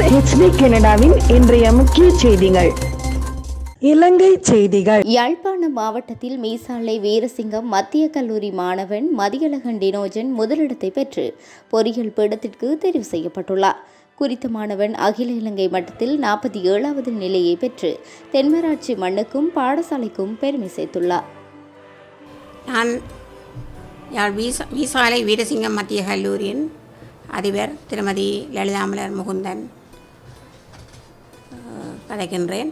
HD கனடாவின் இன்றைய முக்கிய செய்திகள். இலங்கை செய்திகள். யாழ்ப்பாணம் மாவட்டத்தில் மீசாலை வீரசிங்கம் மத்திய கல்லூரி மாணவன் மதியழகன் டினோஜன் முதலிடத்தை பெற்று பொறியியல் பீடத்திற்கு தெரிவு செய்யப்பட்டுள்ளார். குறித்த மாணவன் அகில இலங்கை மட்டத்தில் நாற்பத்தி ஏழாவது நிலையை பெற்று தென்மராட்சி மண்ணுக்கும் பாடசாலைக்கும் பெருமை சேர்த்துள்ளார். நான் யாழ் வீச வீசாலை வீரசிங்கம் மத்திய கல்லூரியின் அதிபர் திருமதி லலிதாமலர் முகுந்தன் கதைக்கின்றேன்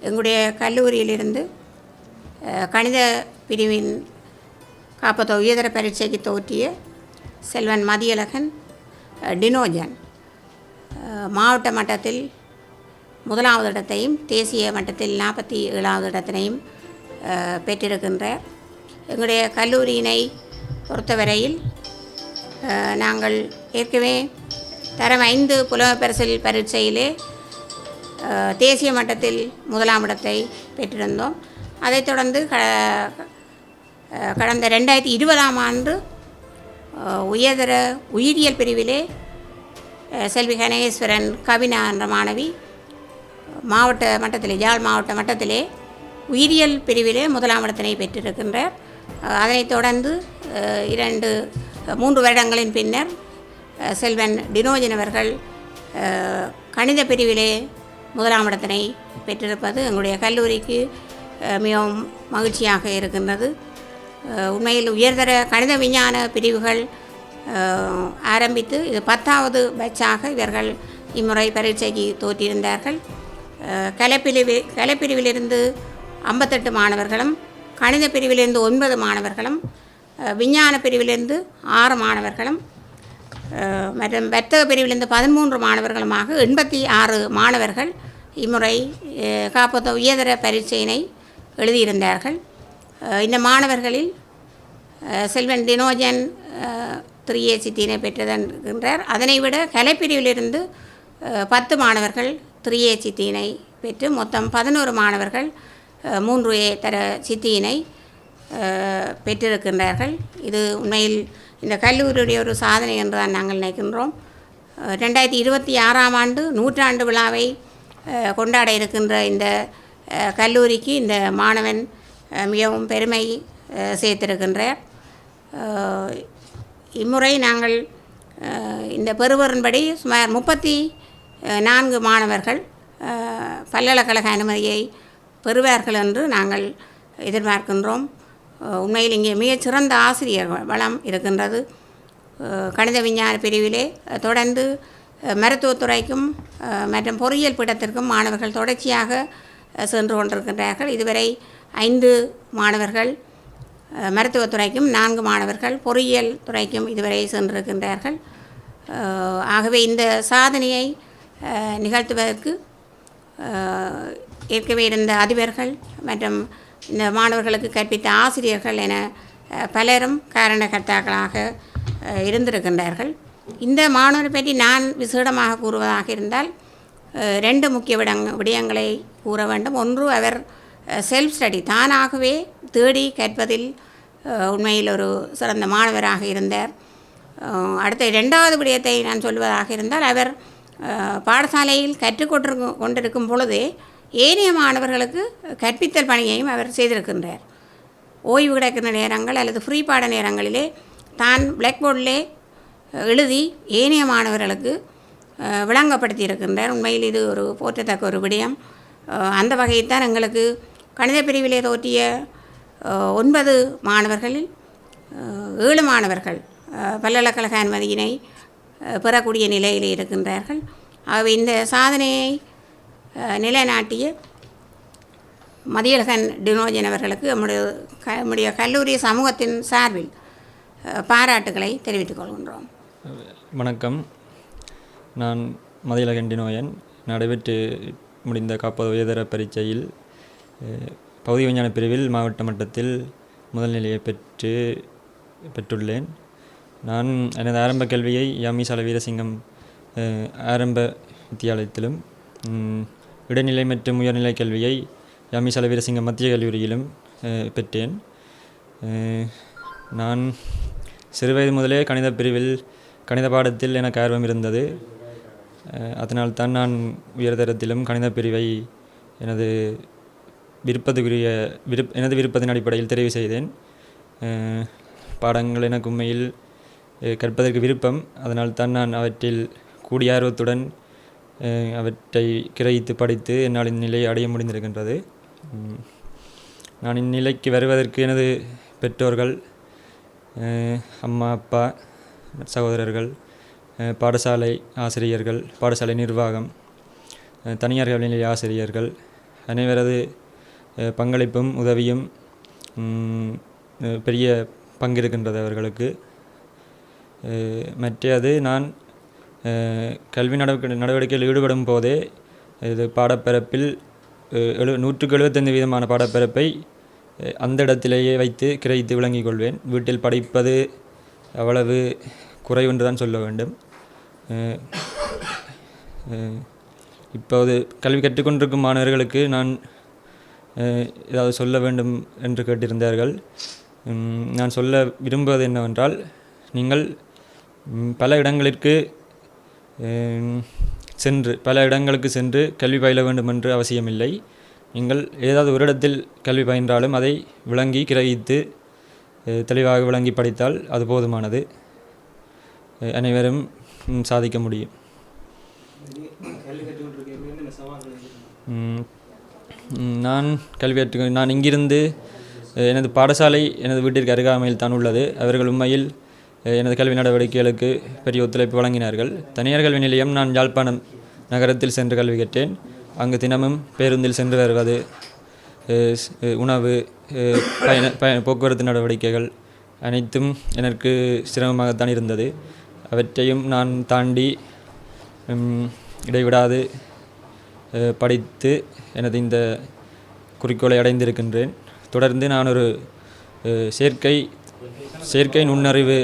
எங்களுடைய கல்லூரியிலிருந்து கணித பிரிவின் காப்பத்த உயர்தர பரீட்சைக்கு தோற்றிய செல்வன் மதியழகன் டினோஜன். மாவட்ட மட்டத்தில் முதலாவது இடத்தையும் தேசிய மட்டத்தில் நாற்பத்தி ஏழாவது இடத்தினையும் அஹ், பெற்றிருக்கின்றார். எங்களுடைய கல்லூரியினை பொறுத்தவரையில் நாங்கள் ஏற்கனவே தரம் ஐந்து புலவ பரிசில் பரீட்சையிலே தேசிய மட்டத்தில் முதலாம் இடத்தை பெற்றிருந்தோம். அதைத் தொடர்ந்து க கடந்த ரெண்டாயிரத்தி இருபதாம் ஆண்டு உயர்தர உயிரியல் பிரிவிலே செல்வி கணேஸ்வரன் கவினா என்ற மாணவி மாவட்ட மட்டத்திலே யாழ் மாவட்ட மட்டத்திலே உயிரியல் பிரிவிலே முதலாம் இடத்தினை பெற்றிருக்கின்றார். அதனைத் தொடர்ந்து இரண்டு மூன்று வருடங்களின் பின்னர் செல்வன் டினோஜன் அவர்கள் கணித பிரிவிலே முதலாம் இடத்தினை பெற்றிருப்பது எங்களுடைய கல்லூரிக்கு மிகவும் மகிழ்ச்சியாக இருக்கின்றது. உண்மையில் உயர்தர கணித விஞ்ஞான பிரிவுகள் ஆரம்பித்து இது பத்தாவது பேட்சாக இவர்கள் இம்முறை பரீட்சைக்கு தோற்றியிருந்தார்கள் கலைப்பிரிவு கலைப்பிரிவிலிருந்து ஐம்பத்தெட்டு மாணவர்களும் கணித பிரிவிலிருந்து ஒன்பது மாணவர்களும் விஞ்ஞான பிரிவிலிருந்து ஆறு மாணவர்களும் மற்றும் வர்த்தக பிரிவிலிருந்து பதிமூன்று மாணவர்களுமாக எண்பத்தி ஆறு மாணவர்கள் இம்முறை காப்பத்த உயர்தர பரீட்சையினை எழுதியிருந்தார்கள். இந்த மாணவர்களில் செல்வன் டினோஜன் த்ரீ ஏ சித்தினை பெற்றிருக்கின்றார். அதனை விட கலைப்பிரிவிலிருந்து பத்து மாணவர்கள் த்ரீ ஏ சித்தியினை பெற்று மொத்தம் பதினோரு மாணவர்கள் மூன்று ஏ தர சித்தியினை பெற்றிருக்கின்றார்கள். இது உண்மையில் இந்த கல்லூரியுடைய ஒரு சாதனை என்று தான் நாங்கள் நினைக்கின்றோம். ரெண்டாயிரத்தி இருபத்தி ஆறாம் ஆண்டு நூற்றாண்டு விழாவை கொண்டாட இருக்கின்ற இந்த கல்லூரிக்கு இந்த மாணவன் மிகவும் பெருமை அஹ், சேர்த்திருக்கின்றார் இம்முறை நாங்கள் இந்த பெறுவரின்படி சுமார் முப்பத்தி நான்கு மாணவர்கள் பல்கலைக்கழக அனுமதியை பெறுவார்கள் என்று நாங்கள் எதிர்பார்க்கின்றோம். உண்மையில் இங்கே மிகச்சிறந்த ஆசிரியர் வளம் இருக்கின்றது. கணித விஞ்ஞான பிரிவிலே தொடர்ந்து மருத்துவத்துறைக்கும் மற்றும் பொறியியல் பீடத்திற்கும் மாணவர்கள் தொடர்ச்சியாக சென்று கொண்டிருக்கின்றார்கள். இதுவரை ஐந்து மாணவர்கள் மருத்துவத்துறைக்கும் நான்கு மாணவர்கள் பொறியியல் துறைக்கும் இதுவரை சென்றிருக்கின்றார்கள். ஆகவே இந்த சாதனையை நிகழ்த்துவதற்கு ஏற்கவே ஏற்கனவே இருந்த அதிபர்கள் மற்றும் இந்த மாணவர்களுக்கு கற்பித்த ஆசிரியர்கள் என பலரும் காரணகர்த்தாக்களாக இருந்திருக்கின்றார்கள். இந்த மாணவரை பற்றி நான் விசேடமாக கூறுவதாக இருந்தால் ரெண்டு முக்கிய விடங் விடயங்களை கூற வேண்டும். ஒன்று அவர் செல்ஃப் ஸ்டடி தானாகவே தேடி கற்பதில் உண்மையில் ஒரு சிறந்த மாணவராக இருந்தார். அடுத்த இரண்டாவது விடயத்தை நான் சொல்வதாக இருந்தால் அவர் பாடசாலையில் கற்றுக்கொண்டிருக்கும் கொண்டிருக்கும் பொழுதே ஏனைய மாணவர்களுக்கு கற்பித்தல் பணியையும் அவர் செய்திருக்கின்றார். ஓய்வு கிடக்கின்ற நேரங்கள் அல்லது ஃப்ரீ பாட நேரங்களிலே தான் பிளாக் போர்டிலே எழுதி ஏனைய மாணவர்களுக்கு விளங்கப்படுத்தி இருக்கின்றார் உண்மையில் இது ஒரு போற்றத்தக்க ஒரு விடயம். அந்த வகையில் தான் எங்களுக்கு கணித பிரிவிலே தோற்றிய ஒன்பது மாணவர்களில் ஏழு மாணவர்கள் பல்கலைக்கழக அனுமதியினை பெறக்கூடிய நிலையில் இருக்கின்றார்கள். ஆகவே இந்த சாதனையை நிலைநாட்டிய மதியழகன் டினோஜன் அவர்களுக்கு நம்முடைய க நம்முடைய கல்லூரி சமூகத்தின் சார்பில் பாராட்டுகளை தெரிவித்துக் கொள்கின்றோம். வணக்கம். நான் மதியழகன் டினோயன் நடைபெற்று முடிந்த காப்பது உயர்தர பரீட்சையில் பகுதி விஞ்ஞான பிரிவில் மாவட்ட மட்டத்தில் முதல்நிலையை பெற்று பெற்றுள்ளேன். நான் எனது ஆரம்ப கல்வியை யாமிசால வீரசிங்கம் ஆரம்ப வித்தியாலயத்திலும் இடைநிலை மற்றும் உயர்நிலை கல்வியை யாமி சலவீரசிங்கம் மத்திய கல்லூரியிலும் பெற்றேன். நான் சிறுவயது முதலே கணித பிரிவில் கணித பாடத்தில் எனக்கு ஆர்வம் இருந்தது. அதனால் அதனால்தான் நான் உயர்தரத்திலும் கணித பிரிவை எனது விருப்பத்துக்குரிய விருப் எனது விருப்பத்தின் அடிப்படையில் தெரிவு செய்தேன். பாடங்கள் எனக்கு உண்மையில் கற்பதற்கு விருப்பம். அதனால் தான் நான் அவற்றில் கூடிய ஆர்வத்துடன் அவற்றை கிரகித்து படித்து என்னால் இந்நிலையை அடைய முடிந்திருக்கின்றது. நான் இந்நிலைக்கு வருவதற்கு எனது பெற்றோர்கள் அம்மா அப்பா சகோதரர்கள் பாடசாலை ஆசிரியர்கள் பாடசாலை நிர்வாகம் தனியார் கல்விநிலைய ஆசிரியர்கள் அனைவரது பங்களிப்பும் உதவியும் பெரிய பங்கு இருக்கின்றது அவர்களுக்கு மற்றது நான் கல்வி நடவடிக்கை நடவடிக்கையில் ஈடுபடும் போதே இது பாடப்பரப்பில் எழு நூற்றுக்கு எழுபத்தைந்து வீதமான பாடப்பரப்பை அந்த இடத்திலேயே வைத்து கிரகித்து விளங்கிக் கொள்வேன். வீட்டில் படிப்பது அவ்வளவு குறைவென்று தான் சொல்ல வேண்டும். இப்போது கல்வி கற்றுக்கொண்டிருக்கும் மாணவர்களுக்கு நான் ஏதாவது சொல்ல வேண்டும் என்று கேட்டிருந்தார்கள். நான் சொல்ல விரும்புவது என்னவென்றால் நீங்கள் பல இடங்களிற்கு சென்று பல இடங்களுக்கு சென்று கல்வி பயில வேண்டும் என்று அவசியமில்லை. நீங்கள் ஏதாவது ஒரு இடத்தில் கல்வி பயின்றாலும் அதை விளங்கி கிரகித்து தெளிவாக விளங்கி படித்தால் அது போதுமானது. அனைவரும் சாதிக்க முடியும். நான் கல்வி நான் இங்கிருந்து எனது பாடசாலை எனது வீட்டிற்கு அருகாமையில் தான் உள்ளது. அவர்கள் உண்மையில் எனது கல்வி நடவடிக்கைகளுக்கு பெரிய ஒத்துழைப்பு வழங்கினார்கள். தனியார் கல்வி நிலையம் நான் யாழ்ப்பாணம் நகரத்தில் சென்று கல்வி கற்றேன். அங்கு தினமும் பேருந்தில் சென்று வருவது உணவு பயண பயண போக்குவரத்து நடவடிக்கைகள் அனைத்தும் எனக்கு சிரமமாகத்தான் இருந்தது. அவற்றையும் நான் தாண்டி இடைவிடாது படித்து எனது இந்த குறிக்கோளை அடைந்திருக்கின்றேன். தொடர்ந்து நான் ஒரு செயற்கை செயற்கை நுண்ணறிவு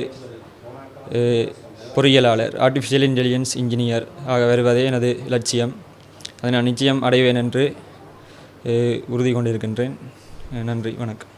பொறியியலாளர் ஆர்டிஃபிஷியல் இன்டெலிஜென்ஸ் இன்ஜினியர் ஆக வருவதே எனது லட்சியம். அதை நான் நிச்சயம் அடைவேன் என்று உறுதி கொண்டிருக்கின்றேன். நன்றி வணக்கம்.